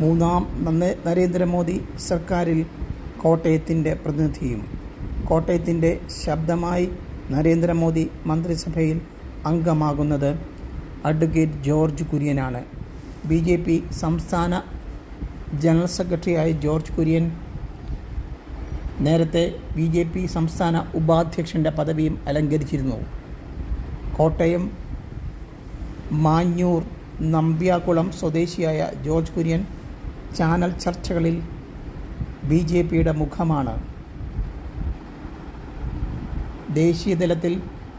മൂന്നാം നരേന്ദ്രമോദി സർക്കാരിൽ കോട്ടയത്തിന്റെ പ്രതിനിധിയും കോട്ടയത്തിന്റെ ശബ്ദമായി നരേന്ദ്രമോദി മന്ത്രിസഭയിൽ അംഗമാകുന്നത് അഡ്വക്കേറ്റ് ജോർജ് കുര്യനാണ്. ബി ജെ പി സംസ്ഥാന ജനറൽ സെക്രട്ടറിയായ ജോർജ് കുര്യൻ നേരത്തെ ബി ജെ പി സംസ്ഥാന ഉപാധ്യക്ഷന്റെ പദവിയും അലങ്കരിച്ചിരുന്നു. കോട്ടയം മാഞ്ഞൂർ നമ്പ്യാകുളം സ്വദേശിയായ ജോർജ് കുര്യൻ ചാനൽ ചർച്ചകളിൽ ബി ജെ പിയുടെ മുഖമാണ്. ദേശീയതലത്തിൽ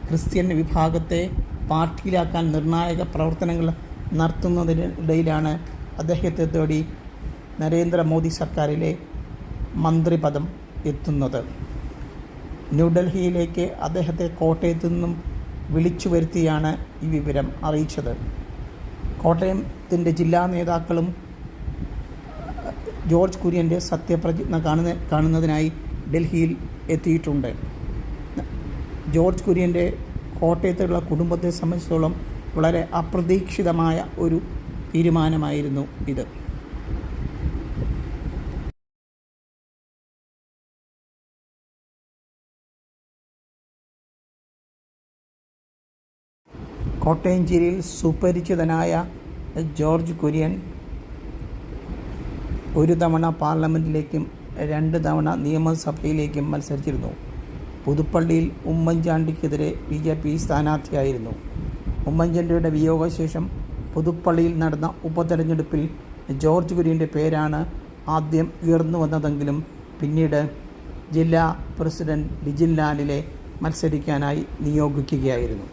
ക്രിസ്ത്യൻ വിഭാഗത്തെ പാർട്ടിയിലാക്കാൻ നിർണായക പ്രവർത്തനങ്ങൾ നടത്തുന്നതിനിടയിലാണ് അദ്ദേഹത്തെ തേടി നരേന്ദ്രമോദി സർക്കാരിലെ മന്ത്രിപദം എത്തുന്നത്. ന്യൂഡൽഹിയിലേക്ക് അദ്ദേഹത്തെ കോട്ടയത്തു നിന്നും വിളിച്ചു വരുത്തിയാണ് ഈ വിവരം അറിയിച്ചത്. കോട്ടയത്തിന്റെ ജില്ലാ നേതാക്കളും ജോർജ് കുര്യന്റെ സത്യപ്രതിജ്ഞ കാണുന്ന കാണുന്നതിനായി ഡൽഹിയിൽ എത്തിയിട്ടുണ്ട്. ജോർജ് കുര്യന്റെ കോട്ടയത്തുള്ള കുടുംബത്തെ സംബന്ധിച്ചിടത്തോളം വളരെ അപ്രതീക്ഷിതമായ ഒരു തീരുമാനമായിരുന്നു ഇത്. കോട്ടയം ജില്ലയിൽ സുപരിചിതനായ ജോർജ് കുര്യൻ ഒരു തവണ പാർലമെന്റിലേക്കും രണ്ട് തവണ നിയമസഭയിലേക്കും മത്സരിച്ചിരുന്നു. പുതുപ്പള്ളിയിൽ ഉമ്മൻചാണ്ടിക്കെതിരെ ബി ജെ പി സ്ഥാനാർത്ഥിയായിരുന്നു. ഉമ്മൻചാണ്ടിയുടെ വിയോഗശേഷം പുതുപ്പള്ളിയിൽ നടന്ന ഉപതെരഞ്ഞെടുപ്പിൽ ജോർജ് കുര്യന്റെ പേരാണ് ആദ്യം ഉയർന്നു വന്നതെങ്കിലും പിന്നീട് ജില്ലാ പ്രസിഡന്റ് ബിജിൻ ലാലിലെ മത്സരിക്കാനായി നിയോഗിക്കുകയായിരുന്നു.